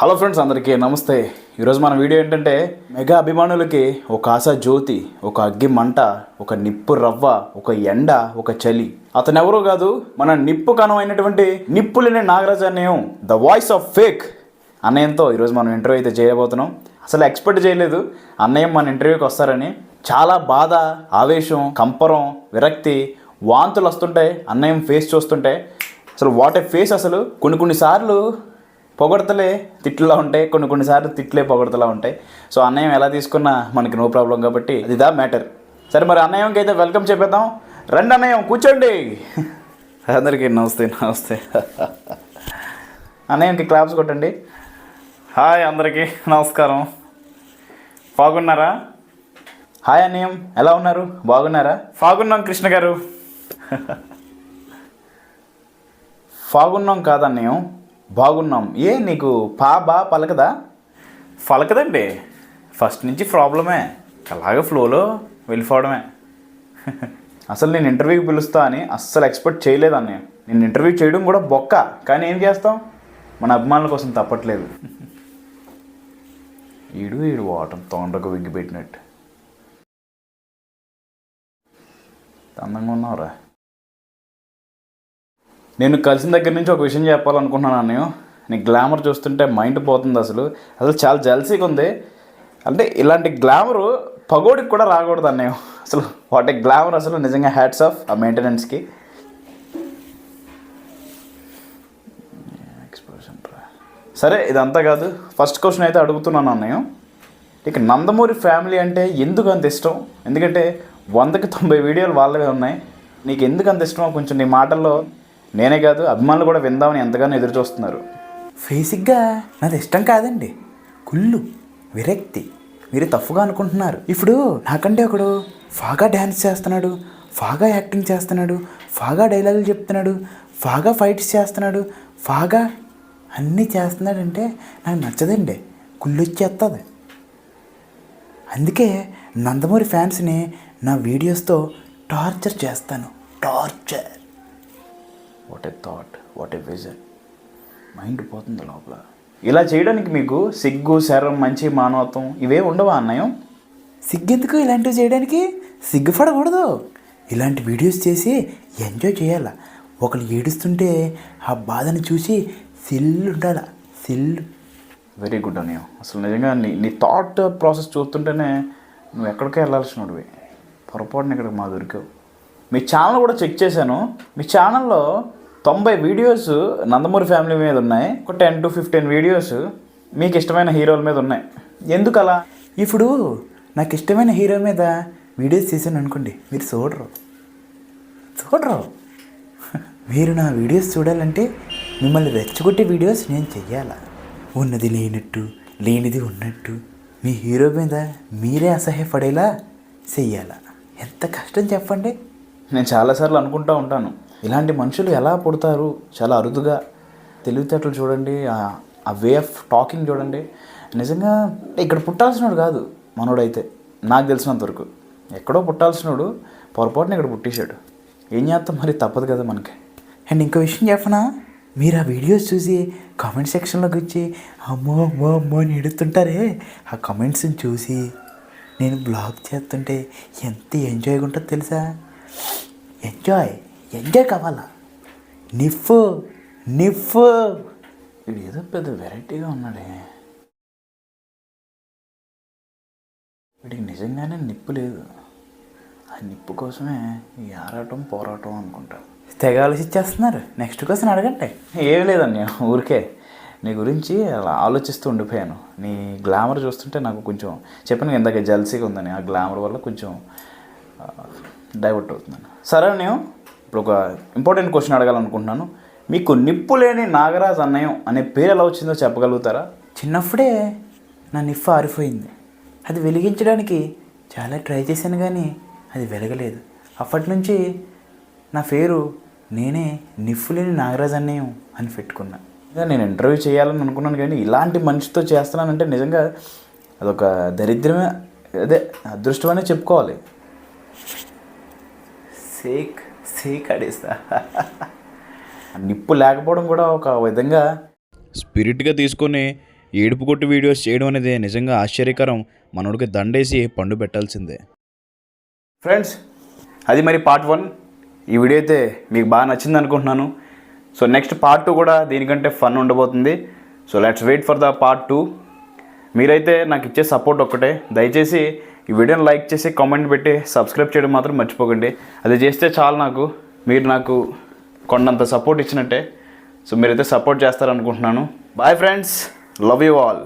Hello friends అందరికీ నమస్తే. ఈరోజు మన వీడియో ఏంటంటే మెగా అభిమానులకి ఒక ఆశ జ్యోతి ఒక అగ్గి మంట ఒక నిప్పు రవ్వ ఒక ఎండ ఒక చలి. అతను ఎవరో కాదు మన నిప్పు కణమైనటువంటి నిప్పులేని నాగరాజ అన్నయం ద వాయిస్ ఆఫ్ ఫేక్ అన్నయ్యంతో ఈరోజు మనం ఇంటర్వ్యూ అయితే చేయబోతున్నాం. అసలు ఎక్స్పెక్ట్ చేయలేదు అన్నయ్య మన ఇంటర్వ్యూకి వస్తారని. చాలా బాధ ఆవేశం కంపరం విరక్తి వాంతులు వస్తుంటాయి అన్నయ్యం ఫేస్ చూస్తుంటే. అసలు వాట్ ఏ ఫేస్ అసలు. కొన్ని కొన్నిసార్లు పొగడతలే తిట్లులా ఉంటాయి. కొన్ని కొన్నిసార్లు తిట్లే పొగడతలా ఉంటాయి. సో అన్నయ్యం ఎలా తీసుకున్నా మనకి నో ప్రాబ్లం కాబట్టి అది దా మ్యాటర్ సరే మరి అన్నయ్యంకి అయితే వెల్కమ్ చెప్పేద్దాం. రండి అన్నయ్యం కూర్చోండి. అందరికీ నమస్తే నమస్తే. అన్నయ్యంకి క్లాప్స్ కొట్టండి. హాయ్ అందరికీ నమస్కారం. బాగున్నారా? హాయ్ అన్నయ్యం ఎలా ఉన్నారు? బాగున్నారా? బాగున్నాం కృష్ణ గారు. బాగున్నాం కాదన్నయ్యం. బాగున్నాం. ఏ నీకు పా బా పలకదా? పలకదండి. ఫస్ట్ నుంచి ప్రాబ్లమే. అలాగే ఫ్లోలో వెళ్ళిపోవడమే. అసలు నేను ఇంటర్వ్యూకి పిలుస్తా అని అస్సలు ఎక్స్పెక్ట్ చేయలేదు అన్నయ్య. నేను ఇంటర్వ్యూ చేయడం కూడా బొక్క. కానీ ఏం చేస్తాం? మన అభిమానుల కోసం తప్పట్లేదు. ఈడు ఈడు వాటం తొండకు విగ్గి పెట్టినట్టు అందంగా ఉన్నావురా. నేను కలిసిన దగ్గర నుంచి ఒక విషయం చెప్పాలనుకుంటున్నాను అన్నయ్య. నీ గ్లామర్ చూస్తుంటే మైండ్ పోతుంది అసలు. అసలు చాలా జల్సీగా ఉంది. అంటే ఇలాంటి గ్లామరు పగోడికి కూడా రాకూడదు అన్నయ్య. అసలు వాటి గ్లామర్ అసలు నిజంగా హ్యాట్స్ ఆఫ్ ఆ మెయింటెనెన్స్కి సరే ఇదంతా కాదు. ఫస్ట్ క్వశ్చన్ అయితే అడుగుతున్నాను అన్నయ్య. ఇక నందమూరి ఫ్యామిలీ అంటే ఎందుకు అంత ఇష్టం? ఎందుకంటే వందకి తొంభై వీడియోలు వాళ్ళవే ఉన్నాయి. నీకు ఎందుకు అంత ఇష్టమో కొంచెం నీ మాటల్లో నేనే కాదు అభిమానులు కూడా విందామని ఎంతగానో ఎదురు చూస్తున్నారు. బేసిక్గా నాది ఇష్టం కాదండి. కుళ్ళు విరక్తి. మీరు తప్పుగా అనుకుంటున్నారు. ఇప్పుడు నాకంటే ఒకడు బాగా డ్యాన్స్ చేస్తున్నాడు బాగా యాక్టింగ్ చేస్తున్నాడు బాగా డైలాగులు చెప్తున్నాడు బాగా ఫైట్స్ చేస్తున్నాడు బాగా అన్నీ చేస్తున్నాడంటే నాకు నచ్చదండి. కుళ్ళు వచ్చేస్తుంది అందుకే నందమూరి ఫ్యాన్స్ని నా వీడియోస్తో టార్చర్ చేస్తాను. Torture. What a thought what a vision mind పోతుంది లోపల. ఇలా చేయడానికి మీకు సిగ్గు శరం మంచి మానవత్వం ఇవే ఉండవా అన్నయం సిగ్గెందుకు ఇలాంటివి చేయడానికి? సిగ్గుపడకూడదు. ఇలాంటి వీడియోస్ చేసి ఎంజాయ్ చేయాల? ఒకరు ఏడుస్తుంటే ఆ బాధను చూసి సిల్లు ఉండాల సిల్లు. వెరీ గుడ్ అన్నయ్య. అసలు నిజంగా నీ నీ థాట్ ప్రాసెస్ చూస్తుంటేనే నువ్వు ఎక్కడికే వెళ్ళాల్సినవి పొరపాటున ఇక్కడికి మా దొరికావు. మీ ఛానల్ కూడా చెక్ చేశాను. మీ ఛానల్లో తొంభై వీడియోస్ నందమూరి ఫ్యామిలీ మీద ఉన్నాయి. ఒక టెన్ టు ఫిఫ్టీన్ వీడియోస్ మీకు ఇష్టమైన హీరోల మీద ఉన్నాయి. ఎందుకు అలా ఇప్పుడు నాకు ఇష్టమైన హీరో మీద వీడియోస్ చేశాను అనుకోండి మీరు చూడరు. చూడరు. మీరు నా వీడియోస్ చూడాలంటే మిమ్మల్ని రెచ్చగొట్టే వీడియోస్ నేను చెయ్యాలా? ఉన్నది లేనట్టు లేనిది ఉన్నట్టు మీ హీరో మీద మీరే అసహ్యపడేలా చెయ్యాలా? ఎంత కష్టం చెప్పండి. నేను చాలాసార్లు అనుకుంటూ ఉంటాను. ఇలాంటి మనుషులు ఎలా పుడతారు? చాలా అరుదుగా తెలివితేటలు చూడండి ఆ- వే ఆఫ్ టాకింగ్ చూడండి. నిజంగా ఇక్కడ పుట్టాల్సినోడు కాదు మనోడైతే నాకు తెలిసినంత వరకు. ఎక్కడో పుట్టాల్సినోడు పొరపాటున ఇక్కడ పుట్టేశాడు. ఏం చేస్తాం మరి? తప్పదు కదా మనకి. అండ్ ఇంకో విషయం చెప్పనా? మీరు ఆ వీడియోస్ చూసి కామెంట్ సెక్షన్లోకి వచ్చి అమ్మో అమ్మో అమ్మో అని ఎడుతుంటారే? ఆ కామెంట్స్ని చూసి నేను బ్లాగ్ చేస్తుంటే ఎంత ఎంజాయ్గా ఉంటుందో తెలుసా? ఎంజాయ్. ఎంజాయ్ కావాలా? నిఫ్ నిఫ్ వీడు ఏదో పెద్ద వెరైటీగా ఉన్నాడే. వీడికి నిజంగానే నిప్పు లేదు. ఆ నిప్పు కోసమే ఈ ఆరాటం పోరాటం అనుకుంటా. తెగ ఆలోచించేస్తున్నారు నెక్స్ట్ క్వశ్చన్ అడగండి. ఏం లేదండి ఊరికే. నీ గురించి అలా ఆలోచిస్తూ ఉండిపోయాను. నీ గ్లామర్ చూస్తుంటే నాకు కొంచెం చెప్పాను ఇందాక జల్సీగా ఉందని. ఆ గ్లామర్ వల్ల కొంచెం డైవర్ట్ అవుతున్నాను. సరే నేను ఇప్పుడు ఒక ఇంపార్టెంట్ క్వశ్చన్ అడగాలనుకుంటున్నాను. మీకు నిప్పు లేని నాగరాజ్ అన్నయం అనే పేరు ఎలా వచ్చిందో చెప్పగలుగుతారా? చిన్నప్పుడే నా నిఫ్ ఆరిపోయింది. అది వెలిగించడానికి చాలా ట్రై చేశాను కానీ అది వెలగలేదు. అప్పటి నుంచి నా పేరు నేనే నిఫ్ఫులేని నాగరాజ్ అన్నయ్యం అని పెట్టుకున్నా. నేను ఇంటర్వ్యూ చేయాలని అనుకున్నాను కానీ ఇలాంటి మనిషితో చేస్తున్నానంటే నిజంగా అదొక దరిద్రమే అదే అదృష్టం అనే చెప్పుకోవాలి. సేక్ సేక్ అడేస్తా నిప్పు లేకపోవడం కూడా ఒక విధంగా స్పిరిట్గా తీసుకొని ఏడుపు కొట్టు వీడియోస్ చేయడం అనేది నిజంగా ఆశ్చర్యకరం. మనోడికి దండేసి పండు పెట్టాల్సిందే. ఫ్రెండ్స్ అది మరి పార్ట్ వన్. ఈ వీడియో అయితే మీకు బాగా నచ్చింది అనుకుంటున్నాను. సో నెక్స్ట్ పార్ట్ టూ కూడా దీనికంటే ఫన్ ఉండబోతుంది. So let's wait for the part two. మీరైతే నాకు ఇచ్చే సపోర్ట్ ఒక్కటే. దయచేసి ఈ వీడియోని లైక్ చేసి కామెంట్ పెట్టి సబ్స్క్రైబ్ చేయడం మాత్రం మర్చిపోకండి. అది చేస్తే చాలు నాకు. మీరు నాకు కొండంత సపోర్ట్ ఇచ్చినట్టే. సో మీరైతే support చేస్తారనుకుంటున్నాను. Bye friends love you all